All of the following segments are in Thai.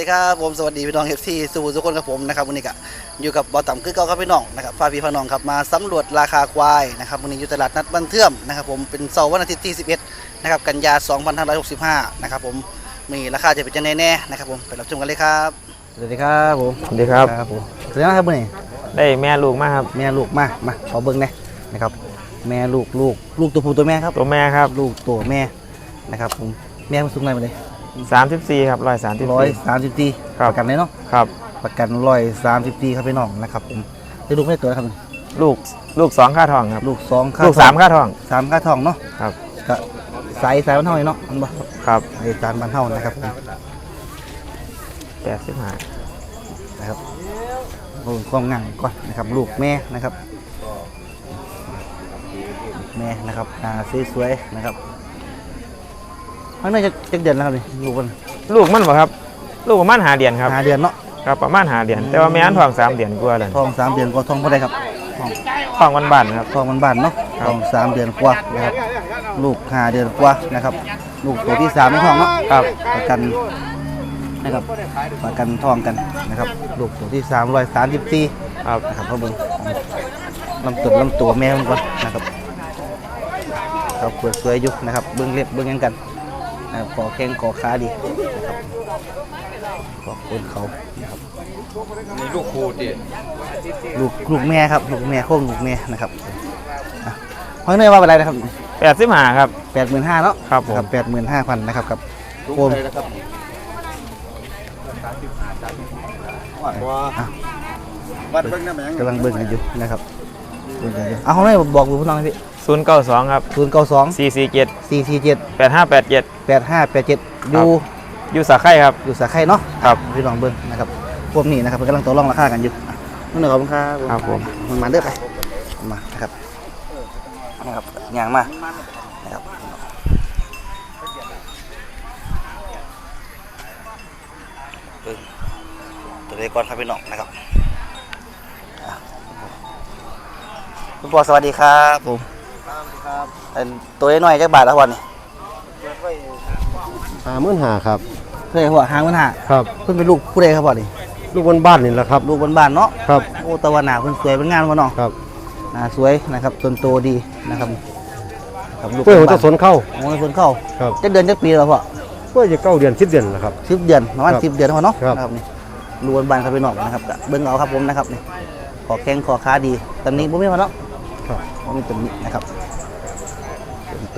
สวัสดีครับผมสวัสดีพี่น้องเอฟซีสู่ทุกคนกับผมนะครับวันนี้ก็อยู่กับบอต่ำคือเก่าครับพี่น้องนะครับพาพี่พาน้องครับมาสำรวจราคาควายนะครับวันนี้อยู่ตลาดนัดบ้านเทื่อมนะครับผมเป็นเสาร์วันอาทิตย์ที่ 11นะครับกันยา 2565นะครับผมมีราคาจะเป็นยังไงแน่นะครับผมไปรับชมกันเลยครับสวัสดีครับผมสวัสดีครับครับผมสวัสดีครับวันนี้ได้แม่ลูกมาครับแม่ลูกมามาขอเบิ้งหน่อยนะครับแม่ลูกลูกลูกตัวผู้ตัวแม่ครับตัวแม่ครับลูกตัวแม่นะครับผมแม่มันสูงอะไรมาเลย 34 ครับร้อยสามสิบร้อยสี่ สามสิบตีครับ ประกันเลยเนาะครับ ประกันร้อยสามสิบปีครับพี่น้องนะครับผมได้ลูกไม่ได้ตัวนะครับ ลูกลูกสองค่าทองครับ ลูกสองค่าลูกสามทองค่าทอง สามค่าทองเนาะครับ ก็สายสายบ้านเท่าเนาะมันบ่ครับไอ้จานบ้านเท่านะครับผมแปดสิบห้านะครับโอ้ความง่ายก่อนนะครับ ลูกแม่นะครับลูกแม่นะครับอ่าสวยๆนะครับ ข้างในจะจะเดือนแล้วครับนี่ลูกมันลูกมันบ่ครับ ลูกประมาณหาเดือนครับหาเดือนเนาะครับประมาณหาเดือนแต่ว่าแม่อันทองสามเดือนกว่าเลยทองสามเดือนก็ทองเท่าไรครับทองทองวันบานๆครับทองมันบานเนาะครับทองสามเดือนกว่านะครับลูกห้าเดือนกว่านะครับ ลูกตัวที่สามในท้องเนาะครับประกันนะครับประกันทองกันนะครับ ลูกตัวที่สามร้อยสามสิบสี่ครับนะครับพ่อเบิ้งลำตัวลำตัวแม่มันก่อนนะครับเขาเปิดสวยอยู่นะครับเบิ้งเล็บเบิ้งหยังกัน นะครับขอแข้งขอขาดีนะครับขอคนเขานะครับ มีลูกครูดิลูกลูกแม่ครับลูกแม่โค้งลูกแม่นะครับอะห้อยเนยว่าเป็นไรนะครับแปดสิบห้าครับ แปดหมื่นห้าเนาะครับผม แปดหมื่นห้าพันนะครับกับลูกโคมอะไรนะครับวัดว่าอะวัดเบิ่งน้ำแหงกำลังเบิ่งกันอยู่นะครับเบิ่งกันอยู่เอาห้องไหนบอกดูพี่น้องหน่อยพี่ ศูนย์เก้าสองครับศูนย์เก้าสองสี่สี่เจ็ดสี่สี่เจ็ดแปดห้าแปดเจ็ดแปดห้าแปดเจ็ดอยู่อยู่สาไข่ครับอยู่สาไข่เนาะครับพี่น้องเบิ่งนะครับพวกนี้นะครับเพิ่นกำลังต่อรองราคากันอยู่อะนั่นแหละครับครับครับผมมันมาเด้อไปมานะครับนะครับย่างมานะครับเบิ่งตัวเลขก่อนครับพี่น้องนะครับอะคุณปอสวัสดีครับผม เป็นตัวน้อยๆจักบาทละวันนี่หามื่นหาครับ เพื่อนหัวหางมันหาครับ เพิ่นเป็นลูกผู้ใดครับบ่นี่ลูกบนบ้านนี่แหละครับลูกบ้านๆเนาะครับโอ้ตะวันหนาเพิ่นสวยเป็นงานพ่อน้องครับหน้าสวยนะครับต้นโตดีนะครับครับลูกเพื่อหัวบ้าจะนสนเข้าโอ้ยเพิ่นเข้าครับจักเดือนจักปีแล้วพ่อเพื่อจะเก้าเดือนสิบเดือนแหละครับ สิบเดือนประมาณครับสิบเดือนพ่อเนาะครับ นะครับนี่ลูกบ้านๆครับพี่น้องนะครับก็เบิ่งเอาครับผมนะครับนี่ขอแข้งขอขาดีตำหนี้บ่มีพ่อเนาะครับ บ่มีตำหนี้นะครับ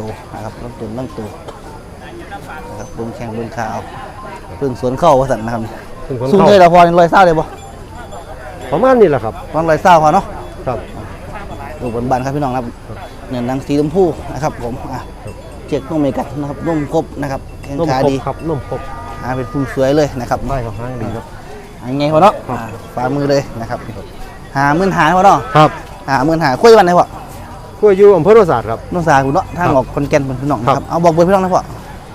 ต้นโตนะครับต้นต้นตั้งโตนะครับเบิ่งแข้งเบิ่งขาเอาเพิ่งสวนเข้าว่าซั่นนะครับนี่ถึงคนสูงเข้าเลยแล้วพอนี่ร้อยเศร้าเลยบ่ประมาณนี้แหละครับประมาณร้อยเศร้าพอเนาะครับ ดูบนบานครับพี่น้องครับเนื้อหนังสีชมพูนะครับผมอะเจ็ดนุ่มเมกันนะครับนุ่มครบนะครับแข้งนุ่มขาครบดีครับนุ่มครบหาเป็นผู้สวยเลยนะครับได้ครับห้างดีครับ อันไงพอเนาะครับอ่าฝ่ามือเลยนะครับหาหมื่นหาพอเนาะครับ หาหมื่นหาคุยวันไหนพ่อ กล้วยอยู่อำเภอโรสาดครับ น้องสาวคุณเนาะทางครับออกคนแก่นเป็นพี่น้องนะคครัรับบเอาบอกเบอร์พี่น้องนะพ่อ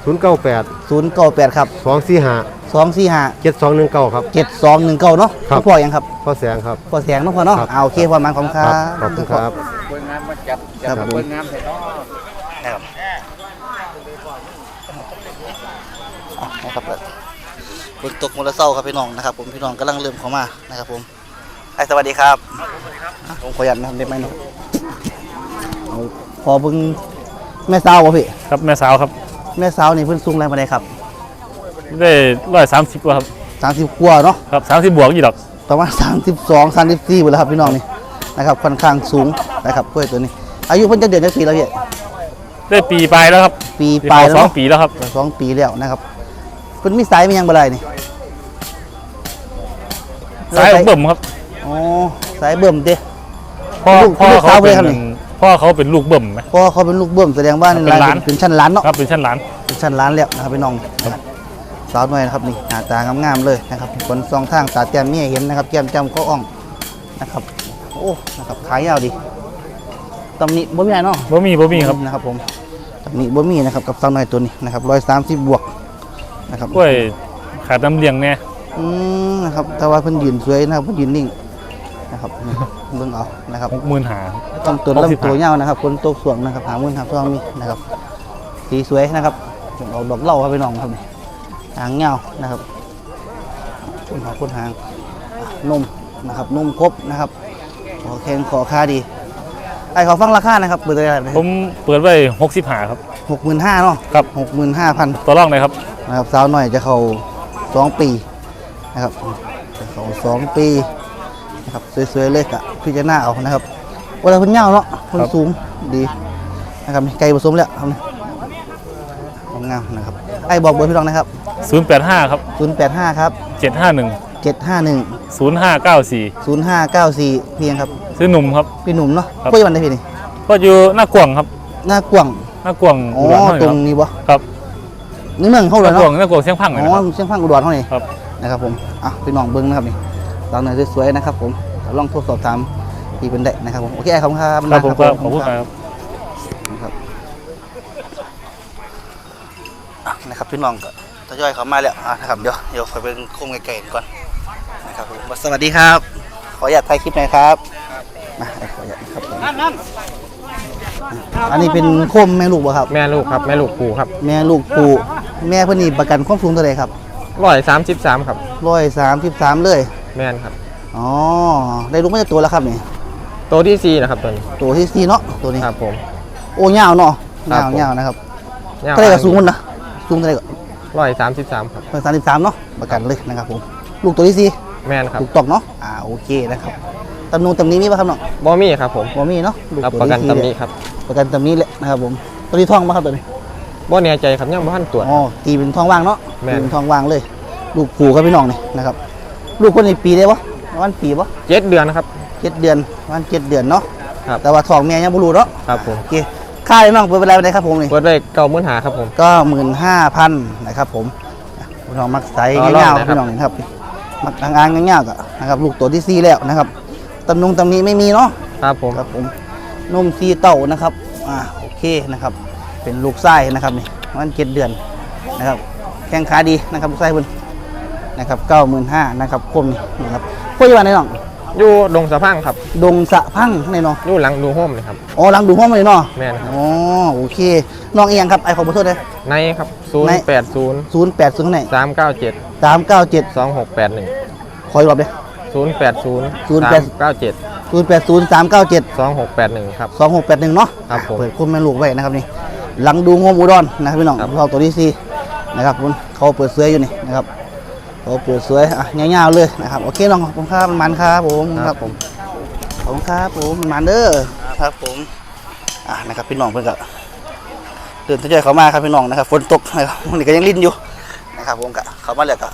ศูนย์เก้าแปดศูนย์เก้าแปดครับสองสี่ห้าสองสี่ห้าเจ็ดสองหนึ่งเก้าครับ เจ็ดสองหนึ่งเก้าเนาะครับ พ่อยังครับพ่อแสงครับ พ่อแสงเนาะพ่อเนาะครับ เอาโอเคพอมันขอบคุณคครัรับ บขอบคุณครับ เบิ่งงามมาจับครัจับบผมเบิ่งงามใส่เนาะนะครับอะนะครับฝนตกมลเศร้าครับพี่น้องนะครับ ผมพี่น้องกำลังเริ่มเข้ามานะครับ ผมไอ้สวัสดีครับอะผมขออนุญาตนะครับได้ไหมเนาะ เอาพอเพิ่งแม่สาวบ่พี่ ครับแม่สาวครับแม่สาวนี่เพิ่นสูงอะไรมาได้ครับได้ร้อยสามสิบกว่าครับสามสิบกว่าเนาะครับสามสิบบวกอยู่ดอกประมาณสามสิบสองสามสิบสี่หมดแล้วครับพี่น้องนี่นะครับค่อนข้างสูงนะครับกล้วยตัวนี้ อายุเพิ่นจะเดือนจะปีแล้วพี่ได้ปีปลายแล้วครับปีปีปลายสแล้วองเนาะปีแล้วครับสองปีแล้วนะครับเพิ่นมีสายมีหยังบ่ไรนี่สายเบิ่มครับอ๋อสายเบิ่มเด้ พ่อลูกพ่อลูกเขาสาวเป็นเลยครับนี่ พ่อเขาเป็นลูกเบิ่มไหม เพราะเขาเป็นลูกเบิ่มแสดงว่านี่เป็นหลาน เป็นชั้นล้านเนาะ ครับเป็นชั้นหลาน เป็นชั้นล้านแล้วนะครับพี่น้องสาวน้อยนะครับนี่หน้าตางามๆเลยนะครับขนสองทางตาแต้มมีให้เห็นนะครับแก้มจ้ำข้ออ่องนะครับโอ้นะครับขายาวดีตำหนิบ่มีอะไรเนาะบ่มีบ่มีครับนะครับผมตำหนิบ่มีนะครับกับสาวน้อยตัวนี้นะครับร้อยสามสิบบวกนะครับกล้วยขาดน้ำเลี้ยงแน่อืมนะครับแต่ว่าเพิ่นยืนสวยนะครับเพิ่นยืนนิ่งนะครับนี่ เบิ่งเอานะครับหกหมื่นหาต้องตัวหกสิบลำตัวยาวนะครับคนตัวสวงนะครับหามื่นหาทองมีนะครับสีสวยนะครับเอาดอกเหล่าครับพี่น้องครับนี่หางเงาวนะครับคนหางคนหางอะนุ่มนะครับนุ่มครบนะครับขอแข็งขอค่าดีไอ้ขอฟังราคานะครับเปิดอะไรผมเปิดไว้หกสิบหาครับหกหมื่นห้าเนาะครับหกหมื่นห้าพันตัวร่องเลยครับนะครับสาวหน่อยจะเข้าสองปีนะครับจะเข้าสองปีนะ ครับสวยๆเลยกะพิจารณาเอานะครับเวลาเพิ่นยาวเนาะเพิ่นครับสูงดีนะครับไก่ผสมแล้วครับของงามนะครับไอ้บอกเบอร์พี่น้องนะครับศูนย์แปดห้าครับ 085 ครับเจ็ดห้าหนึ่ง751ศูนย์ห้าเก้าสี่0594เพียงครับซื้อหนุ่มครับ พี่หนุ่มเนาะครับคุยวันได้พี่นี่ก็อยู่หน้ากวางครับ หน้ากว้างหน้ากวางอ๋ออุดรเท่าตรนี้งนี้บ่ครับนี่เมืองเขาหเลยน้ากวาเนาะงหน้ากวางเชียงพังเลยอ๋อนะครับ เชียงพังอุดรเขานี่ครับ นะครับผมอะพี่น้องเบิ้งนะครับนี่ตามหน่อยสวยๆนะครับผม ลองโทรสอบถามพี่เป็นได้นะครับผมโอเคขอบคุณครับครับผมครับขอบคุณครับครับอะนะครับพี่น้องก็ทยอยเข้ามาแล้วอะนะครับเดี๋ยวเดี๋ยวขอเป็นโค้งไกลๆก่อนนะครับผมสวัสดีครับ ขออนุญาตถ่ายคลิปหน่อยครับมาขออนุญาตนะครับผมอันนี้เป็นโคมแม่ลูกบ่ครับ แม่ลูกครับแม่ลูกปูครับ แม่ลูกปูแม่เพิ่นนี่ประกันความสูงเท่าไหร่ครับร้อยสามสิบสามครับร้อยสามสิบสามเลย แม่นครับ อ๋อ ได้ลูกมาจากตัวแล้วครับนี่ ตัวที่สี่นะครับตัวนี้ตัวที่สี่เนาะ ตัวนี้ ครับผม โอ้ยาวเนาะครัยาบวผมยาวนะครับยาวเท่าไหร่กับสูงมันนะ สูงเท่าไหร่กับร้อยสามสิบสามครับสามสิบสามเนาะ ประกันเลยนะครับผม ลูกตัวที่สี่แม่นครับลูกตอกเนาะ อ่า โอเคนะครับตำนูตำนี้มีป่ะครับเนาะบอมี่ครับผมบ่มีเนาะลูกรับตัวประกันที่ตำสี่นี้ครับ ประกันตำนี้แหละนะครับผม ตัวนี้ท้องป่ะครับตัวนี้บอแน่ใจครับยังบ่ทันตรวจอ๋อตีเป็นท้องว่างเนาะแม่นตีเป็นท้องว่างเลย ลูกผูครับพี่น้องนี่นะครับ ลูกคนนี้ปีได้ปะ วันปีปะเจ็ดเดือนนะครับเจ็ดเดือนวันเจ็ดเดือนเนาะครับแต่ว่าท้องเมียยังบ่รู้เนาะครับผมโอเคค่าเลยน้องเปิดเป็นไรไปไหนครับผมนี่เปิดไว้เก้าหมื่นหาครับผมก็หมื่นห้าพันนะครับผมพี่น้องมักใสต่อรองเงานะครับๆพี่น้องนี่ครับมักอ่างๆเงาๆก็นะครับลูกตัวที่สี่แล้วนะครับตำนุงตำนี้ไม่มีเนาะครับผมครับผมนุ่มซีเต่านะครับอ่าโอเคนะครับ เป็นลูกไส้นะครับนี่มันเจ็ดเดือนนะครับแข้งขาดีนะครับลูกไส้เพิ่นนะครับเก้าหมื่นห้านะครับคมนี่นะครับ คุยวันไหนน้องอยู่ดงสะพังครับดงสะพังในน้องอยู่หลังดูโฮมเลยครับอ๋อหลังดูห้องเลยเนาะแม่นครับอ๋อโอเคน้องเอียงครับไอขอขอโทษเลย ในครับศูนในย์แปดศูนย์ศูนย์แปดศูนย์ไหนสามเก้าเจ็ดสามเก้าเจ็ดสองหกแปดหนึ่งขออีกรอบเลยศูนย์แปดศูนย์ศูนย์สาแปมดเก้าเจ็ดศูนย์แปดศูนย์สามเก้าเจ็ดสองหกแปดหนึ่งครับ สองหกแปดหนึ่งเนาะครับผมเปิดคุณแม่ลูกไว้นะครับนี่หลังดูงมอุดรนะครับพี่น้องครับ เราตัวที่สี่นะครับคุณเขาเปิดเสื้ออยู่นี่นะครับ เขาเปิดเสื้ออะเงาวๆเลยนะครับโอเคน้องขอบคุณครับมันมันครับผมครับผมขอบคุณครับผมมันมันเด้อครับผมอะนะครับพี่น้องเพื่อนก็เดินทยอยเข้ามาครับพี่น้องนะครับฝนตกนะครับนี่ก็ยังลิ้นอยู่นะครับผมก็เข้ามาแล้วก็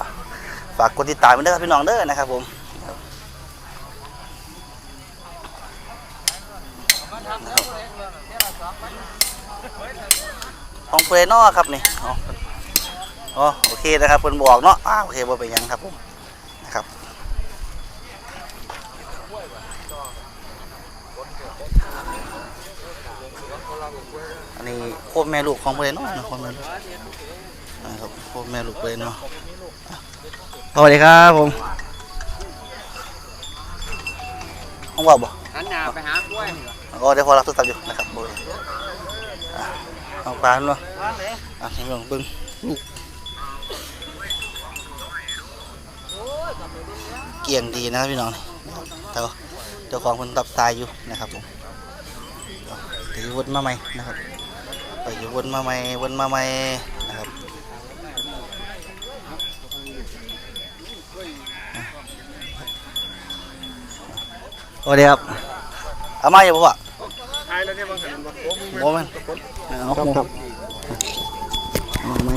ฝากกดติดตามไว้ด้วยครับพี่น้องเด้อนะครับผมของเฟรนอครับนี่ อ๋อโอเคนะครับเพิ่นบอกเนาะอ่าโอเคบ่เป็นหยังครับผมนะครับอันนี้โคมแม่ลูกของเฟรนอนาะโคมแม่ลูกนะครับโคมแม่ลูกเฟรนออะสวัสดีครับผมห้องว่าบ่หันหน้าไปหากล้วยก็เดี๋ยวพอรับโทรศัพท์อยู่นะครับเบอร์อ่เอาปลาเนาะอะให้ลองเบิ้งลูก เกี่ยงดีนะครับพี่น้องนี่นะครับแต่ว่าเจ้าของคนตับตายอยู่นะครับผมเดี๋ยววนมาใหม่นะครับไปอยู่วนมาใหม่วนมาใหม่นะครับสวัสดีครับเอามาอยู่ปะวะทายแล้วเนี่ยบางหันบ่โมมันเอาครับครับเอาไหม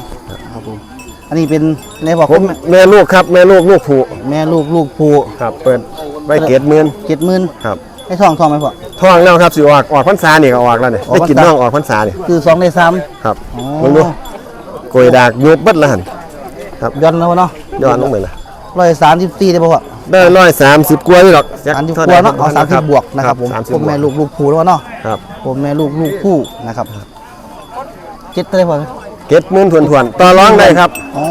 ครับผม อันนี้เป็นในบอกผมแม่ลูกครับ แม่ลูกลูกผูแม่ลูกลูกผูครับ เปิดไว้เกตหมื่นเจ็ดหมื่นครับให้ทองทองไหมพ่อท้องแล้วครับสิออกออกพรรษานี่ก็ออกแล้วนี่ออกได้พรรษากินน้องออกพรรษานี่คือสองในสามครับอ๋อมึงดูโกยดากยุบเบัดละหันครับย้อนแล้วเนาะย้อนลงไปละร้อยสามสิบสี่ได้ป่ะพ่อได้ร้อยสามสิบกว่าอยู่หรอกสามสิบกว่าเนาะเอาสามสิบบวกนะครับผมสามสิบผมแม่ลูกลูกผูแล้วเนาะครับผมแม่ลูกลูกผูนะครับเจ็ดได้ป่ะ เกตหมื่นทวนทวนๆต่อร้องได้ครับ อ๋อ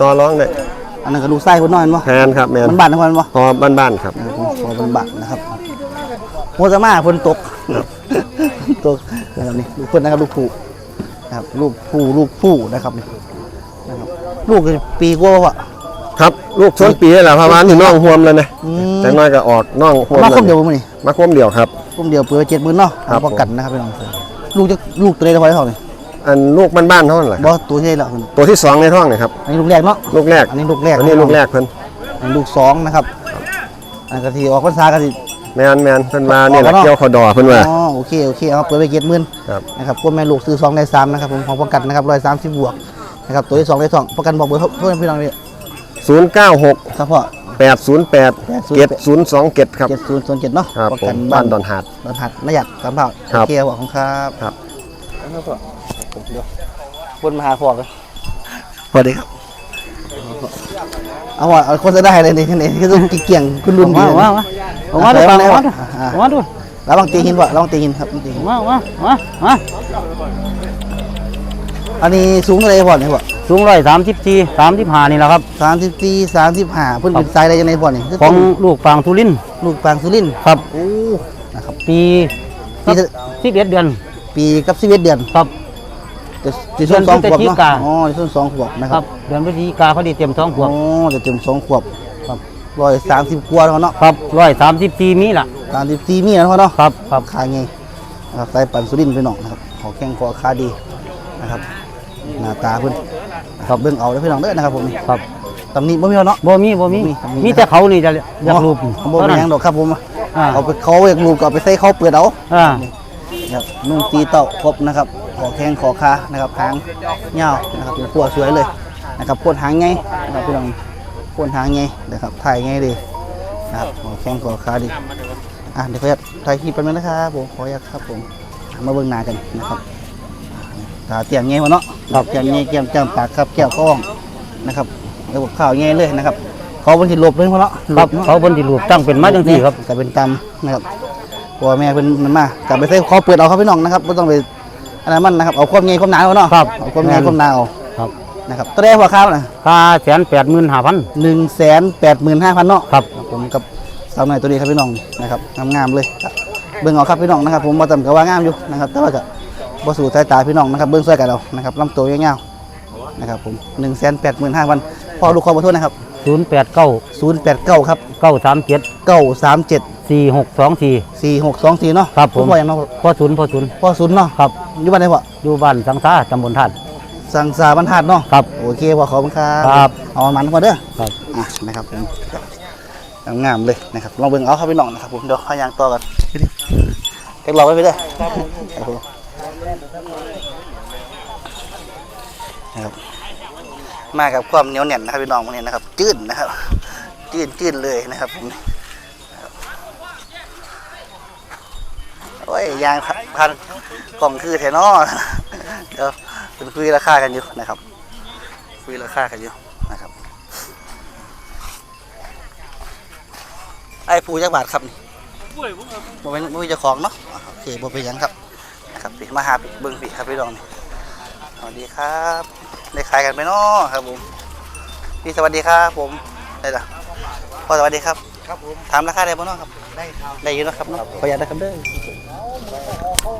ต่อร้องได้อันนั้นก็ลูกไส้คนน้อยมั้งแทนครับแม่นมันบาดนะพ่อมั้งพอบ้านๆครับ พอมันบาดนะครับโมซามาฝนตกตกนะครับนี่ลูกเพิ่นนะครับลูกผูนะครับลูกผูลูกผูนะครับนี่นะครับลูกปีกว่าป่ะครับลูกสวนปีนี่แหละประมาณนี่น้องหวมแล้วนะอืม แต่น้อยก็ออกน้องหวมมาแล้วคมเดียวบ่มื้อนี้มาคมเดียวครับคมเดียวเปิดเจ็ดหมื่นเนาะครับประกันนะครับพี่น้องลูกจะลูกตัวใดเท่าไหร่เท่านี่ อันลูกบ้านๆเท่านั้นแหละคบ่รับตัวที่ใดละคุณตัวที่สองในท้องนี่ครับอันนี้ลูกแรกเนาะลูกแรกอันนี้ลูกแรกอันนี้ลูกแรกเพิ่นอันนี้ลูกสองนะครับอันกะทีออกพรรษากะทีแมนแมนเพิ่นมาเนี่ยแหละออกแล้วเนาะเกี่ยวเขอดอเพิ่นว่าอ๋อโอเคโอเคเอาเปิดไปเจ็ดหมื่นครับนะครับกวนแม่ลูกซื้อสองได้สามนะครับผมของประกันนะครับร้อยสามสิบบวกนะครับตัวที่สองได้สองประกันบอกเบอร์เพื่อนพี่น้องเลย096ครับพ่อ808 7027ครับเจ็ดศูนย์ศูนย์เจ็ดเนาะครับประผกัมนบ้าบ้านนดอนหาดดอนหัดนายหยัดสามเผ่าครับโอเคครับของครับครับ คนมาหาพ่อกันสวัสดีครับ เอาว่าเอาคนจะได้เลยนี่นี่คือต้องเกี่ยงคุณลุนดีมามามาเอามาดูฟังเอามาดูอ่าเอามาดูระวังตีหินวะระวังตีหินครับตีหินมามามามาอันนี้สูงเท่าไหรพ่อเนี่ยพ่อสูงร้อยสามสิบสี่สามสิบห้านี่แหละครับสามสิบสี่สามสิบห้าเพิ่นเป็นไซส์อะไรยังไงพ่อนี่คืของต้นลูกฟางทุลินทร์ลูกปางสุรินทร์ครับโอ้นะครับปีปีจะสิบเอ็ดเดือน ปีกับสิบเอ็ดเดือนครับ จะจะส่วนสองขวบเดือนพฤศจิเนาะกาอ๋อจะส่วนสองขวบนะคครัรับบเดือนพฤศจิกาพอดีเตรียมท้องขวอ๋บอจะเต็มสองขวบครับ ร้อยสามสิบกว่าแล้วเนาะครับร้อยสามสิบสี่มีล่ะ สามสิบสี่มีแล้วเนาะครับครับ ขาไงนะครับไซส์ปันสุรินทร์ไปหน่องนะครับขอแข้งคอขาดีนะครับหน้าตาเพิ่นนะครับเบิ่งเอาได้อพี่น้องเด้อนะครับผมนี่ครับตำหนิบ่มีแล้วเนาะ บ่มีบ่มีบ่มีมี มีแต่เขานี่จะอยากรูปอ๋อบ่มีหยังดอกครับผมอ่า เอาไปเขาอยากรูปก็เอาไปใส่เขาเปิดเอาอ่า นะครับนุ่งตีเต่าครบนะครับ ขอแข้งขอขานะครับหางยาวนะครับเป็นขัวสวยเลยนะครับพ่นหางไงนะครับพี่น้องพ่นหางไงนะครับถ่ายไงดีนะครับขอแข้งขอขาดีอะเดี๋ยวขออนุญาตถ่ายคลิปไปบนึงนะครับผมขออนุญาตครับผมมาเบิ่งหน้ากันนะครับตาเตียงไงวะเนาะครับเตียงไงแก้มแก้มปากครับแก้วก้องนะครับแล้วก็ข้าวไงเลยนะครับเขาบนที่หลบเลยพอเนาะหคลรับเนาะเขาบนที่รูปตั้งเป็นไม้จังสี่ครับก็เป็นตำนะครับพ่อแม่เป็นมันมากลับไปใส่คอเปิดเอาครับพี่น้องนะครับไม่ต้องไป อันนั้นมันนะครับเอาความใหญ่ความหนาเอาเนาะครับเอาความใหญ่ความหนาเอาครับนะครับตัวแรกหัวข้าวนะค่าแสนแปดหมื่นห้าพันหนึ่งแสนแปดหมื่นห้าพันเนาะครับผมกับสาวหน่อยตัวนี้ครับพี่น้องนะครับงามๆเลยครับเบิ่งเอาครับพี่น้องนะครับ ผมมาจำกับว่างามอยู่นะครับแต่ว่าก็บ่สู่สายตาพี่น้องนะครับเบิ่งช่วยกันเอานะครับลำตัวยาวๆนะครับผมหนึ่งแสนแปดหมื่นห้าพันพอลูกขอขอโทษนะครับ ศูนย์แปดเก้าศูนย์แปดเก้าครับเก้าสามเจ็ดเก้าสามเจ็ดสี่หกสองสี่สี่หกสองสี่เนาะครับผมพ่อยังเนาะพ่อศูนย์พ่อศูนย์พ่อศูนย์เนาะครับอยู่บ้านไหนพ่ออยู่บ้านสังสาตำบลท่านสังสาบรรทัดเนาะครับโอเคพอขอบคุณครับครับเอามันมาเด้อครับอะนะครับผมงามๆเลยนะครับลองเบิ่งเอาครับพี่น้องนะครับผมเดี๋ยวข้ายางต่อกันเก็บรอไว้ไปเด้อครับผมนะครับ มากับความเหนียวแน่นนะครับพี่น้องวันนี้นะครับ จืดนะครับ จืดจืดเลยนะครับผมโอ้ยยางพันกล่องคือแถนอเดี๋ยวเป็นคุยราคากันอยู่นะครับ คุยราคากันอยู่นะครับ ไอ้ผู้จักบาทครับนี่บ่เป็นบ่มีเจ้าของเนาะโอเคบ่เป็นยังครับนะครับพี่มาหาเบิ่งพี่ครับพี่น้องนี่สวัสดีครับ ได้ขายกันไหมเนาะครับผมพี่สวัสดีครับผมได้ละพ่อสวัสดีครับครับผมถามราคาได้บ่เนาะครับได้ครับได้อยู่เนาะครับเนาะขออนุญาตนะครับเด้อ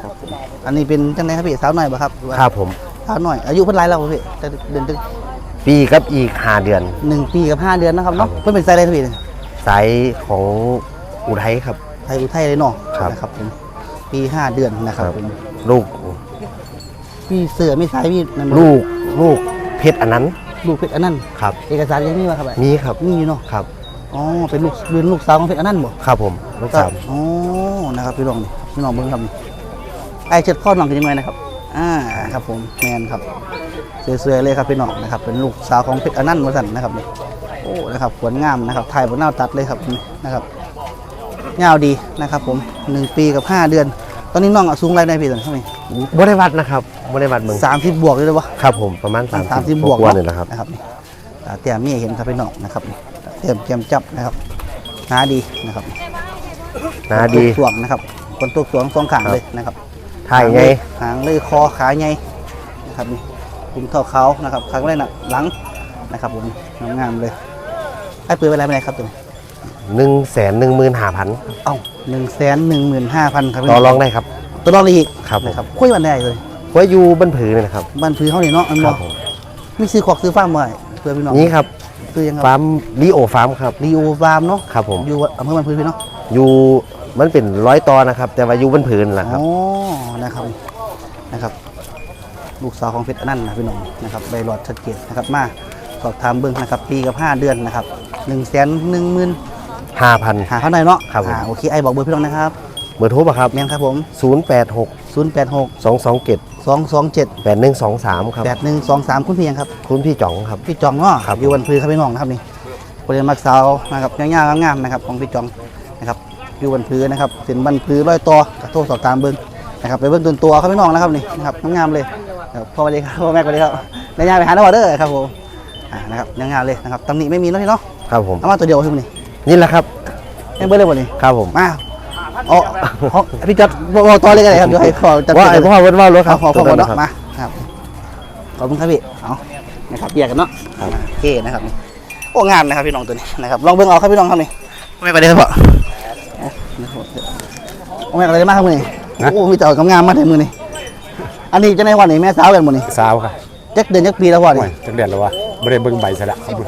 ครับผมอันนี้เป็นจังไดครับพี่สาวหน่อยบ่ครับหอว่าครับผมสาวหน่อย อายุเพิ่นหลายแล้วบ่พี่แต่เดือนตึงปีกับอีกห้าเดือนหนึ่งปีกับห้าเดือนนะครับเนาะครับผมเพิ่นเป็นไซส์อะไรครับพี่สายของอุทัยครับไทยอุทัยเลยเนาะครับนะครับผมปีห้าเดือนนะครับผมลูกมีเสือมีสายมีนั่นบ่ลูก ลูกเพชรอันนั้น ลูกเพชรอันนั้นครับ เอกสารยังมีมาครับมีครับมีอยู่เนาะครับอ๋อเป็นลูกเป็นลูกสาวของเพชรอันนั้นบ่ครับผมลูกสาวอ๋อนะครับพี่น้องนี่พี่น้องเบิ่งครับไอ้เชิดพ่อน้องกันยังไงนะครับอ่าครับผมแมนครับสวยๆเลยครับพี่น้องนะครับ เป็นลูกสาวของเพชรอันนั้นว่าซั่นนะครับนี่โอ้นะครับขวนงามนะครับถ่ายบนหน้าตัดเลยครับนี่นะครับยาวดีนะครับผมหนึ่งปีกับห้าเดือน ตอนนี้น้องอะสูงไรได้พี่ตอนนี้เท่าไหร่บริวัดนะครับบริวัดเมืองสามสิบบวกเลยหรือเปล่าครับผมประมาณสามสามสิบบวกว่าเนาะนี่แหละครับนะครับนี่ตาเตี้ยมีเห็นครับพี่น้องนะครับนี่เตรียมเตรียมจับนะครับหนาดีนะครับนาดีสวงนะครับ คนตัวสวงสองขางเลยนะครับถ่ายไงหางเลยคอขาไงนะครับนี่คุมเท่าเขานะครับขางไม่ได้หนักหลังนะครับผมงามๆเลยไอ้ปืนเป็นอะไรเป็นไรครับตัวนี้หนึ่งแสนหนึ่งหมื่นห้าพันเอ้า หนึ่งแสนหนึ่งหมื่นห้าพันครับพี่ต่อน้รองได้ครับ ตัวรองได้อีกครับผม นะครับคุยวันได้เลยไว้อยู่บ้านผือนี่นะครับบ้านพื้นเขาเนี่ยเนาะอันคบรัอบกผมมีซื้อขอกซื้อฟ้าร์มไว้เพื่อพี่น้องนี่ครับคือยังไงฟาร์มลีโอฟาร์มครับรีโอฟาร์มเนาะครับผมอยู่อำเภอมันพื้นพี่เนาะอยู่มันเป็นร้อยตอนะครับ แต่ว่าอยู่บนผืนแหละครับ อ๋อนะครับนะครับ ลูกสาวของเพชรอนันต์นะพี่น้องนะครับใบหลอดชัดเจนนะครับมาสอบถามเบิ้งนะครับปีกับห้าเดือนนะครับหนึ่งแสนหนึ่งหมื่น ห้าพัน หาเท่าไหร่เนาะครับผม อ่าโอเคไอ้บอกเบอร์พี่น้องนะครับเบอร์โทรป่ะครับแม่นครับผม ศูนย์แปดหกศูนย์แปดหกสองสองเจ็ดสองสองเจ็ดแปดหนึ่งสองสามครับแปดหนึ่งสองสามคุณพี่ยังครับ คุณพี่จ่องครับ พี่จองเนาะครับ อยู่วันพื้นครับพี่น้องนะครับนี่บริเวณมักสาวนะครับง่ายๆงามๆนะครับของพี่จองนะครับอยู่วันพื้นนะครับสินบันพื้นร้อยตัวกระโทรสอบตามเบิ้งนะครับไปเบิ้งตัวตัวครับพี่น้องนะครับนี่นะครับงามๆเลยครับพ่อสวัสดีครับพ่อแม่สวัสดีครับในงานไปหาหน้าออเดอร์ครับผมอ่านะครับงามๆเลยนะครับตำหนิไม่มีเนาะพี่เนาะครับผมเอามาตัวเดียวใช่ไหมนี่ นี่แหละครับยังเบิ้งเลยบ่นี่ครับผมมาเอาเอาพี่จัดบอกต่อเลยกันเลยครับเดี๋ยวให้ขอจัดว่าไอ้พ่อเว้นว่ารถคครัรับบขอขอตัวขอนั้นเนาะครับมาครับขอบคุณครับพี่เอานะครับแยกกันเนาะครับโอเคนะครับนี่โอ้งามนะครับพี่น้องตัวนี้นะครับลองเบิ่งเอาครับพี่น้องครับนี่ไม่ไปเลยครับพ่อโอ้แม่อะไรมากครับมือนี่โอ้มีแต่เอางามๆมาถึงมือนี่อันนี้จะในวันนี้แม่สาวกันหมดนี่สาวค่ะจักเดือนจักปีแล้วพ่อโอ้นี่ยจังเดือนแล้ววะบ่ได้เบิ่งใบซะละครับปี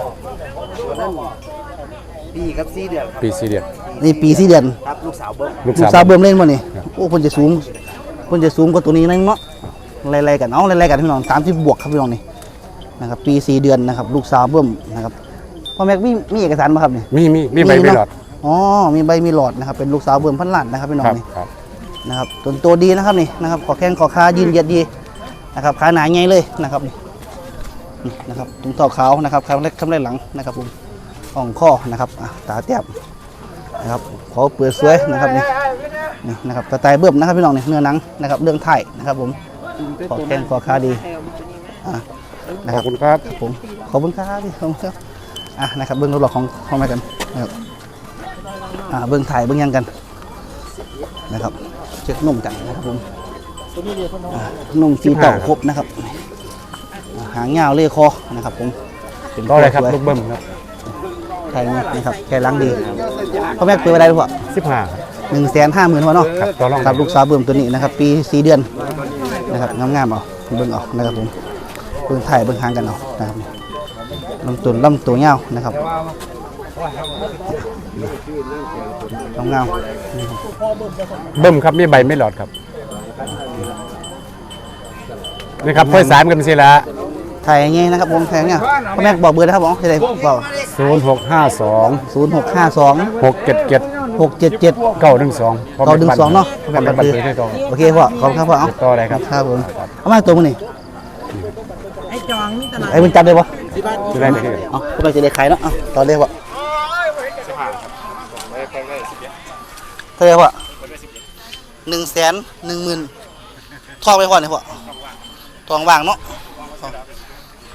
กับสี่เดือนปีสี่เดือน นี่ปีสี่เดือนลูกลูกสาวสาวเบิ่มเล่นบ่นี่โอ้คนจะสูงคนจะสูงกว่าตัวนี้นั่นเนาะไล่ๆกันเอาไล่ๆกันพี่น้อง30บวกครับพี่น้องนี่นะครับปีสี่เดือนนะครับลูกสาวเบิ่มนะครับพ่อแม็กมีมีเอกสารบ่ครับนี่มีมีมีใบไม่หลอดอ๋อมีใบมีหลอดนะครับเป็นลูกสาวเบิ่มพันล้านนะครับพี่น้องครับนี่ ครับ นะครับตัวตัวดีนะครับนี่นะครับขอแข้งขอขายืนเหยียดดีนะครับขาหนาใหญ่เลยนะครับนี่นี่นะครับถุงเท้าขาวนะครับคำเล็กคำเล็กหลังนะครับผม อ่องข้อนะครับอะตาเตียบนะครับขอเปลือกสวยนะครับนี่นี่นะครับตาไตเบิ่มนะครับพี่น้องนี่เนื้อหนังนะครับเรื่องไทยนะครับผมขอแข้งขอขาดีอะนะขคอรับบคุณครับผมขอบคุณครับพี่ขอบคุณครับอะนะครับเบื้องรูปหล่อของของแม่กันนะครับอ่าเบื้องถ่ายเบื้องยังกันนะครับเช็คนุ่มกันนะครับผมอ่านุ่มสีเต่าครบนะครับอ่าหางยาวเล่อยคอนะครับผมเป็นก็อะไรครับสวยลูกเบิ้มครับ ไทยนะครับแกล้างดีพ่อแม่เปิดไปได้หรือเปล่า15ครับหนึ่งแสนห้าหมื่นหัวเนาะครับต่อรองครับลูกสาวเบิ่มตัวนี้นะครับ ปีสี่เดือนนะครับงามๆเอาเบิ่งเอานะครับผมเบิ่งถ่ายเบิ่งหางกันเอานะครับนี่ลำตัวลำตัวยาวนะครับลำเงาเบิ้มครับมีใบไม่หลอดครับนี่ครับค่อยสามกันสิละถ่ายอย่างงี้นะครับผมถ่ายอย่างเงี้ยพ่อแม่บอกเบอร์นะครับผมจะได้บอก0652 ศูนย์หกห้าสอง677หกเจ็ดเจ็ด912เก้าดึงสองเนาะพ่อแม่บันคือเทิงให้ต่อโอเคพ่อขอบคุณครับพ่อเอาต่อได้ครับครับผมเอามาตัวมึงนี่ไอ้จองนี่ตลาดไอ้มึงจับได้ปะจะได้ไหมครับเอาพวกเราจะได้ขายเนาะเอาต่อเลยพ่อเท่าไหร่พ่อหนึ่งแสนหนึ่งหมื่นทองไปพ่อเนี่ยพ่อทองว่างเนาะ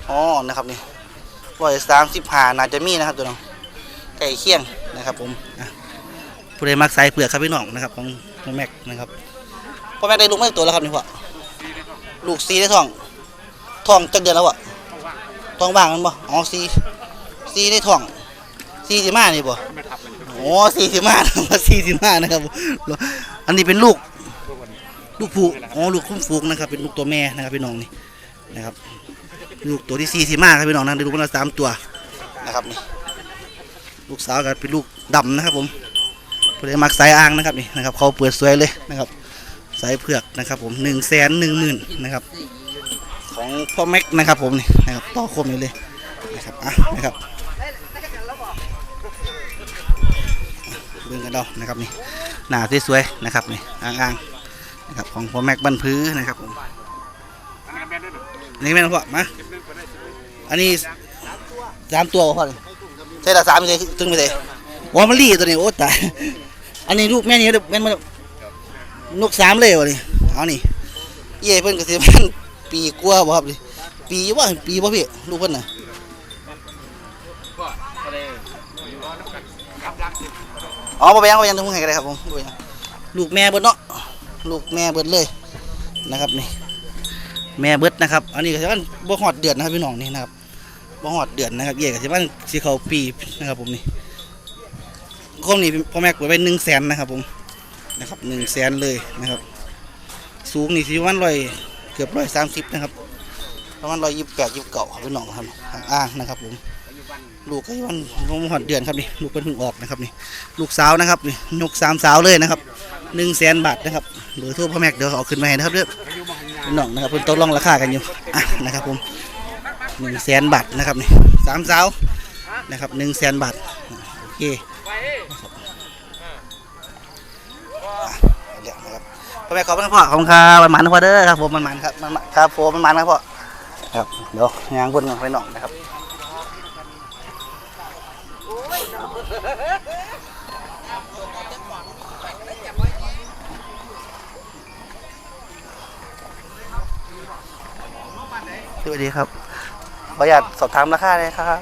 อ๋อนะครับนี่ ร้อยสามสิบห้าน่าจะมีนะครับตัวน้องไก่เคี่ยงนะครับ ผมผู้ใดมักสายเปลือกครับพี่น้องนะครับของพ่อแม็กนะครับพ่อแม็กได้ลูกไม่ตัวแล้วครับนี่พ่อลูกซีได้ทองทองจักเดือนแล้วพ่อทองว่างมันบ่อ๋อซีซีได้ทองซีสิมานี่บ่โอ้ซีสิมาซีสิมานะครับ อันนี้เป็นลูก ลูกผูอ๋อ ลูกคุ้มฟูกนะครับ เป็นลูกตัวแม่นะครับพี่น้องนี่นะครับ ลูกตัวที่สี่สิมาครับพี่น้องนะได้ลูกมาสามตัวนะครับนี่ลูกสาวกันเป็นลูกดำนะครับ ผมเพื่อมักสายอ่างนะครับนี่นะครับ เขาเปิดสวยเลยนะครับ สายเผือกนะครับ ผมหนึ่งแสนหนึ่งหมื่นนะครับ ของพ่อแม็กนะครับ ผมนี่นะครับต่อคมนี่เลยนะครับอะนะครับเบิ่งกันเดานะครับนี่หนาสวยๆนะครับนี่อ่างๆนะครับของพ่อแม็กบันพื้นะครับผมนนี้แม่นพ่อมา อันนี้สามตัวบ่พ่อนี่ใช่ละสามไม่ใช่ถึงไม่ใช่วอร์มลี่ตัวนี้โอ้ตายอันนี้ลูกแม่นี่เด้อแม่นมันนกสามเลยวะนี่เอานี่เย่เพิ่นก็สิมันปีกว่าบ่ครับนี่ปีว่าปีบ่พี่ลูกเพิ่นน่ะอ๋อบ่ไปยังบ่ไปยังทั้งหมดให้ก็ได้ครับผมบ่ไปยังลูกแม่เบิดเนาะลูกแม่เบิดเลยนะครับนี่แม่เบิดนะครับ อันนี้ก็สิมันบ่ฮอดเดือนนะครับพี่น้องนี่นะครับ บ่ฮอดเดือนนะครับเย่ก็สิมันสิเข้าปีนะครับผมนี่คมนี่พ่อแม่เปิดไว้100,000นนะครับผมนะครับ100,000เลยนะครับ สูงนี่สิวันร้อยเกือบร้อยสามสิบนะครับประมาณร้อยยี่สิบแปดยี่สิบเก้าครับพี่น้องครับห่างอ่างนะครับผมลูกก็วันลงหอดเดือนครับนี่ลูกเป็นเพิ่งออกนะครับนี่ลูกสาวนะครับนี่ยกสามสาวเลยนะครับหนึ่งแสนบาทนะครับหรือทั่วพ่อแม็กเดี๋ยวเอาขึ้นมาให้นะครับเด้อพี่น้องนะครับเพิ่นตกลงราคากันอยู่อะนะครับผม หนึ่งแสนบาทนะครับนี่สามสาวนะครับหนึ่งแสนบาทโอเคเดี๋ยวนะครับพ่อแม่ขอบคุณพ่อขอบคุณครับมันมันพ่อเด้อครับผมมันมันครับมันครับผมมันมันครับพ่อครับเดี๋ยวงานบนกันไปหน่องนะครับสวัสดีครับ ออนุญาตสอบถามราคาเลยครับ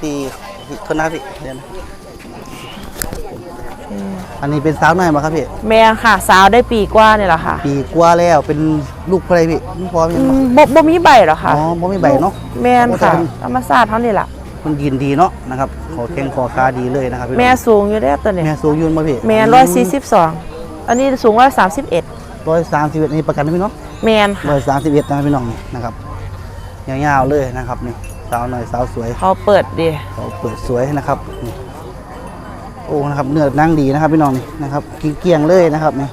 พี่พี่โทษนะครับพี่เดี๋ยวนะอันนี้เป็นสาวหน่อยมาครับพี่ แม่ค่ะ สาวได้ปีกว่าเนี่ยแหละค่ะปีกว่าแล้วเป็นลูกอะไรพี่ลูกพออืยังมบ่บ่มีใบหรออ๋ค่ะอบ่มีใบเนาะ แม่นค่ะธรรมศาสตร์เท่านี้ล่ะ มันยินดีเนาะนะครับขอแข้งขอขาดีเลยนะครับพี่น้องแม่สูงอยู่ได้อตัวนี้แม่สูงยืนมาพี่แม่ร้อยสี่สิบสองอันนี้สูงร้อยสามสิบเอ็ดร้อยสามสิบเอ็ดนี่ประกันไหมพี่เนาะแม่นร้ค่ะอยสามสิบเอ็ดนะพี่น้องนี่นะครับ ยาวๆเลยนะครับนี่สาวหน่อยสาวสวยเขาเปิดดีเขาเปิดสวยนะครับนี่โอ้นะครับเนื้อนั่งดีนะครับพี่น้องนี่นะครับเกลี้ยงๆเลยนะครับนี่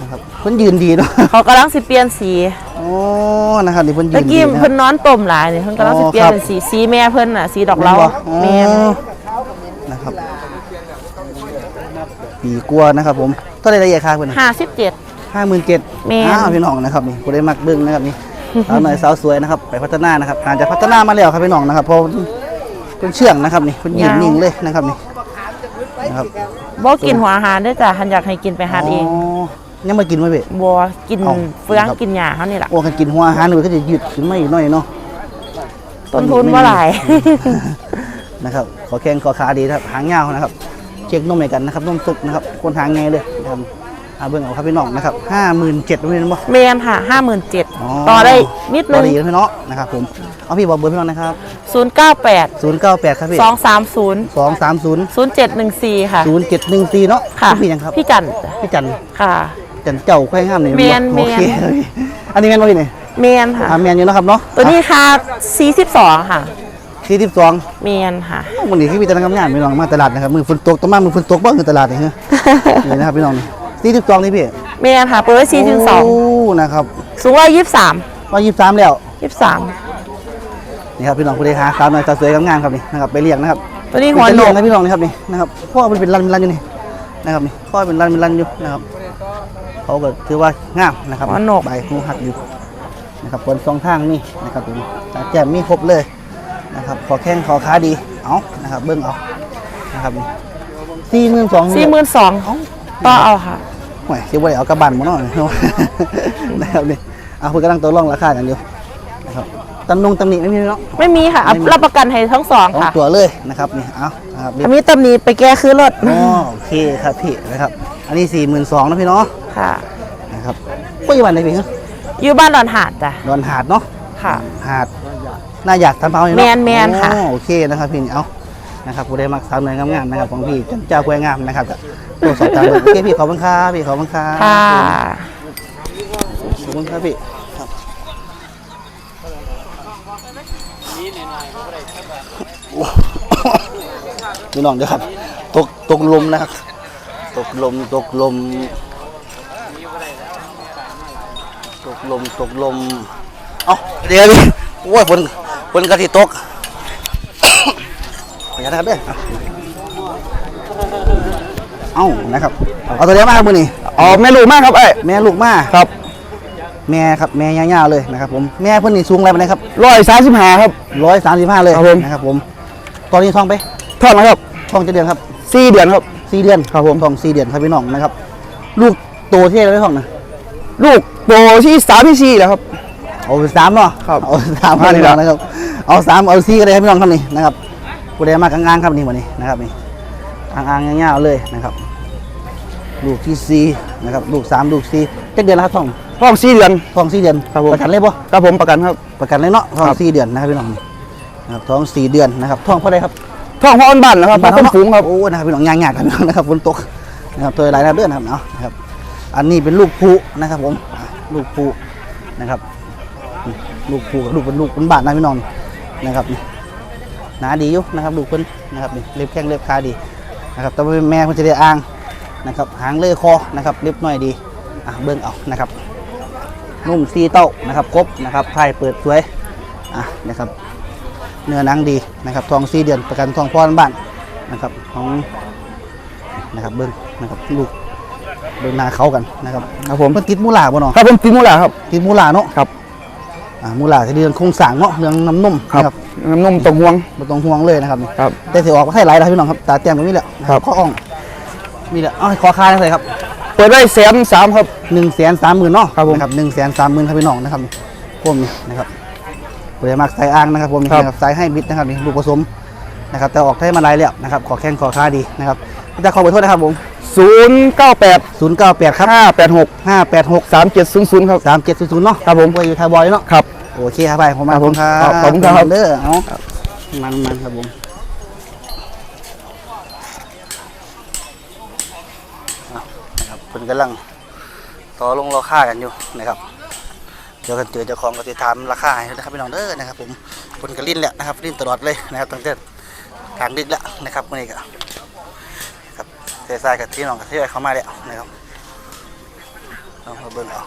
นะครับเพิ่นยืนดีเนาะเขากำลังสิเปลี่ยนสีโอ้นะครับนี่เพิ่นยืตะนดีกี้นะครัเพิ่บนนอนต้มหลายนี่เพิ่นกำลังสิเปลี่ยนอ๋อครับเป็นสีสีแม่เพิ่นน่ะสีดอกเหลาอ๋อแม่นนะครับปีกลัวนะครับผมเท่าไหรละเอียดค่าเพิ่นห้าสิบเจ็ดห้าหมื่นเจ็ดแม่นอ้าวพี่น้องนะครับนี่กูได้มักเบิ้งนะครับนี่ สาวหน่อยสาวสวยนะครับ ไปพัฒนานะครับอาจจะพัฒนามาแล้วครับพี่น้องนะครับเพราะเป็นเชื่องนะครับนี่เป็นยืนนิ่งเลยนะครับนี่นะครับบ่กินหัวอาหารเด้อจ้ะหันอยากให้กินไปหาเองยังมากินไหมเว้ยบ่กินเอาเฟืองครับกินหญ้าเฮานี่ล่ะโอ้กันกินหัวอาหารหนูก็จะยืดขึ้นมาอีกหน่อยเนาะต้นทุนบ่หลายนะครับขอแข้งขอขาดีนะครับหางยาวนะครับ เช็คนมให้กันนะครับนมสุกนะครับคนหางไงเลยนะครับเอาเบิ่งเอาครับพี่น้องนะครับห้าหมื่นเจ็ดไม่เป็นบ่แม่นค่ะห้าหมื่นเจ็ดอ๋อต่อได้นิดนึต่องดีนะพี่น้องนะครับผมเอาพี่บอกเบอร์พี่น้องนะครับศูนย์เก้าแปดศูนย์เก้าแปดครับพี่สองสามศูนย์สองสามศูนย์ศูนย์เจ็ดหนึ่งสี่ค่ะศูนย์เจ็ดหนึ่งสี่เนาะค่ะพี่ยังครับพี่จันทร์จ้ะพี่จันทร์ค่ะจันทร์เจ้าค่อยห้ามหน่อยแมนโอเคแมนเลยอันนี้แมนบ่พี่เนี่ยเมนค่ะอ่าแมนอยู่นะครับเนาะตัวนี้ค่ะสี่สิบสองค่ะสี่สิบสองเมนค่ะวันนี้คือมีแต่นักงานพี่น้องมาตลาดนะครับมือฝนตกต้องมามือฝนตกบ้างคือตลาดนี่ฮะนี่นะครับพี่น้องนี่ สี่สิบสองนี่พี่เมนค่ะเปิดไว้สี่ถึงสองโนะครับสูงร้อยยี่สิบสามร้อยยี่สิบสามแล้ว ยี่สิบสามนี่ครับพี่น้องผู้ใดหาสาวหน่อยสาวสวยงามๆครับนี่นะครับไปเลี้ยงนะครับตัวนี้หัวโหนเป็กจะเลี้ยงนะพี่น้องนี่ครับนี่นะครับพ่อมันเป็นรันเป็นรันอยู่นี่นะครับนี่พ่อเป็นรันเป็นรันอยู่นะครับเขาก็ถือว่างามนะครับหัวโหนกใบหูหักอยู่นะครับบนสองทางนี่นะครับผมตาแจ่มมีครบเลยนะครับขอแข้งขอขาดีเอานะครับเบิ้งเอานะครับนี่สี่หมื่นสอง สี่หมื่นสองต่อเอาค่ะ ห่วยคิดว่าเอากระบันมาหน่อยนะครับนี่เอาคุณกำลังตัวร่องราคากันอยู่นะครับตำนงตำหนิไม่มีเนาะ ไม่มีค่ะเอารับประกันให้ทั้งสองสองค่ะตัวเลยนะครับนี่เอานะครับเดี๋ยวอันนี้ตำหนิไปแก้คือรถอ๋อโอเคครับพี่นะครับ อันนี้สี่หมื่นสองนะพี่เนาะค่ะ นะครับปัจจุบันไหนพี่ฮะอยู่บ้านดอนหาดจ้ะดอนหาดเนาะค่ะ หาดน่าอยากทำเผาเนี่ยแมเนาะนแมนค่ะ อ๋อโอเคนะครับพี่เอา นะครับผู้ใดมักสาวเนยงามๆนะครับของพี่เจ้ากล้วยงามนะครับก็โทรสอบถามเลยโอเคพี่ขอบคุณครับพี่ขอบคุณครับค่ะขอบคุณครับพี่ครับพี่น้องเดี๋ยวครับ ตกตกลมนะครับ ตกลมตกลม ตกลมตกลมเอ้าเดี๋ยวพี่โอ้ยฝนฝนกระติตก ขออนุญาตนะครับเด้อเอ้านะครับเอาตัวเดียวมาครับมือนี่อ๋อแม่ลูกมากครับไอ้แม่ลูกมาครับ แม่ครับแม่ยาวๆเลยนะครับผมแม่เพิ่นนี่สูงอะไรไปนะครับร้อยสามสิบห้าครับ ร้อยสามสิบห้าเลยครับผม นะครับผมตอนนี้ท้องไปท่องนะครับท้องจะเดือนครับสี่เดือนครับ สี่เดือนครับผมท้องสี่เดือนครับพี่น้องนะครับ ลูกโตที่ไหนท้องนะลูกโตที่สามที่สี่แล้วครับ เอาสามเนาะครับเอาสามมามาเลยพี่ครัน้อบงนะครับเอาสามเอาสี่ก็ได้ครับพี่น้องครับนี่นะครับ กูได้มากลางๆครับนี่วันนี้นะครับนี่อ่างๆยาวๆเลยนะครับ ลูกที่สี่นะครับลูกสามลูกสี่เจ็ดเดือนแล้วครับท้องท้องสี่เดือนท้องสี่เดือนครับผมประกันเลยปะครับผมประกันครับประกันเลยเนาะท้องครับสี่เดือนนะครับพี่น้องนี่นะครับท้องสี่เดือนนะครับท้องเพราะอะไรครับท้องพ่ออ้อนบ้านนะครับบ้านต้นฝูงครับโอ้นะครับพี่น้องย่างๆกันนะครับฝนตกนะครับตัวหลายนะครับเด้อนะครับเนาะนะครับ อันนี้เป็นลูกผู้นะครับผมอะลูกผู้นะครับนี่ลูกผูลูกเป็นลูกเป็นบาทนะพี่น้องนะครับ นี่หนาดีอยู่นะครับลูกเพิ่นนะครับนี่เล็บแข้งเล็บขาดีนะครับแต่ว่าแม่เพิ่นจะได้อ่างนะครับหางเลื่อยคอนะครับเล็บน้อยดีอะเบิ่งเอานะครับ นุ่มซีเต้านะครับครบนะครับไพ่เปิดสวยอะนะครับ เนื้อหนังดีนะครับทองซีเดือนประกันทองพ่อบ้านนะครับของนะครับเบิ้งนะครับลูกเบิ้งหนาเขากันนะครับครับผมเพิ่นติดมูหลาบ่เนาะครับผมติมูลาครับติดมูหลาเนาะครับ อ่ามูหลาที่เดือนคงสร้างเนาะเรื่องน้ำนมนะน้ำนมตรงห่วงบ่ต้องห่วงเลยนะครับนี่ครับ แต่สิออกมาให้หลายแล้วพี่น้องครับตาเตียงก็มีแล้วครับ ข้ออ่องมีแล้วเอาให้ขอค่าได้เลยครับเปิดได้แสนสามครับ หนึ่งแสนสามหมื่นเนาะครับผมนะครับหนึ่งแสนสามหมื่นครับพี่น้องนะครับพวกนี้นะครับเปิดมากสายอ่างนะครับผมนี่ครับ นะครับสายให้บิดนะครับนี่ลูกผสมนะครับ แต่ออกให้มาลายแล้วนะครับขอแข้งขอขาดีนะครับพี่ตาขอขอโทษนะครับผมศูนย์เก้าแปดศูนย์เก้าแปดครับห้าแปดหกห้าแปดหกสามเจ็ดศูนย์ศูนย์ครับ สามเจ็ดศูนย์ศูนย์เนาะครับผม ไว้อยู่ไทยบอยเนาะ ครับ โอเคครับไปผมมาครับผมครับขอบคุณครับเด้อเอามันมันครับผมเอานะครับเพิ่นกำลังต่อลงราคากันอยู่นะครับเจอกันเจอเจ้าของก็ติดตามราคาให้นะครับพี่น้องเด้อนะครับ ผมคนก็ลิ้นแหละนะครับลิ้นตลอดเลยนะครับตั้งแต่กลางดึกแล้วนะครับมื่อนี้ก็ครับเททรายกับที่น้องกับที่เข้ามาแล้วนะครับลองมาเบิ่งเอา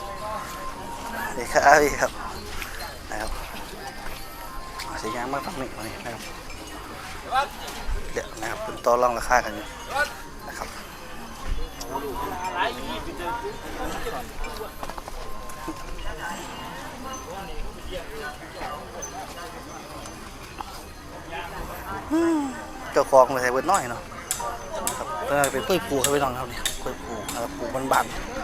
นี่ครับนี่ครับนะครับเอา สียางมาฝั่งนี้มานี่นะครับเดี๋ยวนะครับเป็นต่อรองราคากันอยู่นะครับเจ้าของเลยใส่เบิดน้อยเนาะนะครับเออเป็นกล้วยปูครับพี่น้องครับเนี่ยกล้วยปูนะครับปูบานๆ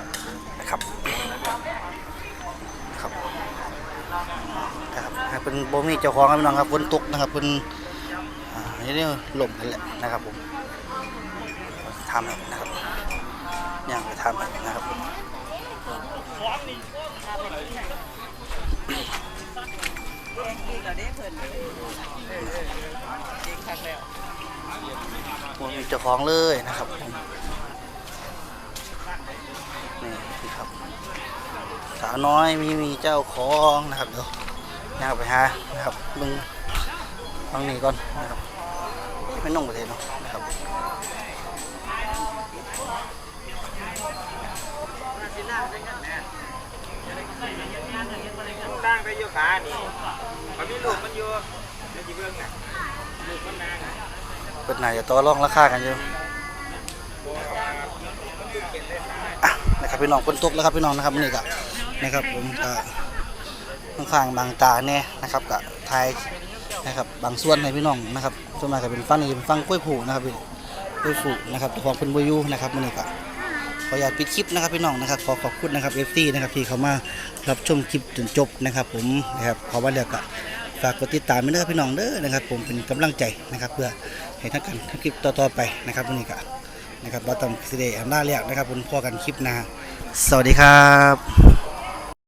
เป็นโบมีเจ้าของครับพี่น้องครับฝนตกนะครับเป็นอ่าอันนี้ล่มกันแหละนะครับผมทำให้นะครับย่างไปทำนะครับผมมีเจ้าของเลยนะครับผมนี่ครับสาวน้อยมีมีเจ้าของนะครับเดี๋ยว ย่างไปหานะครับมึงฟังนี่ก่อนนะครับไม่นุ่งประเทศเนาะนะครับตั้งไปอยู่ขานี่มันมีลูกมันอยู่ในจีเบื้องน่ะลูกมันนางเปิดไหนจะต่อรองราคากันอยู่นะครับพี่น้องคนตกแล้วครับพี่น้องนะครับนี่ก็นะครับผมก็ ข้างๆบางตาเนี่ยนะครับกับไทยนะครับบางส่วนในพี่น้องนะครับส่วนมากก็เป็นฟังนี่เป็นฟังกล้วยผูนะครับพี่กล้วยผูนะครับเจ้าของเป็นบอยูนะครับมันนี่ก็ขออยากปิดคลิปนะครับพี่น้องนะครับขอขอบคุณนะครับเอฟซีนะครับที่เขามารับชมคลิปจนจบนะครับ ผมนะครับขอว่าเรียกก็ฝากกดติดตามไปเด้อพี่น้องเด้อนะครับ ผมเป็นกำลังใจนะครับ เพื่อให้ทั้งกันคลิปต่อๆไปนะครับวันนี้ก็นะครับเราต้องสิเดอำนาจเรียกนะครับผมพอกันคลิปหน้าสวัสดีครับ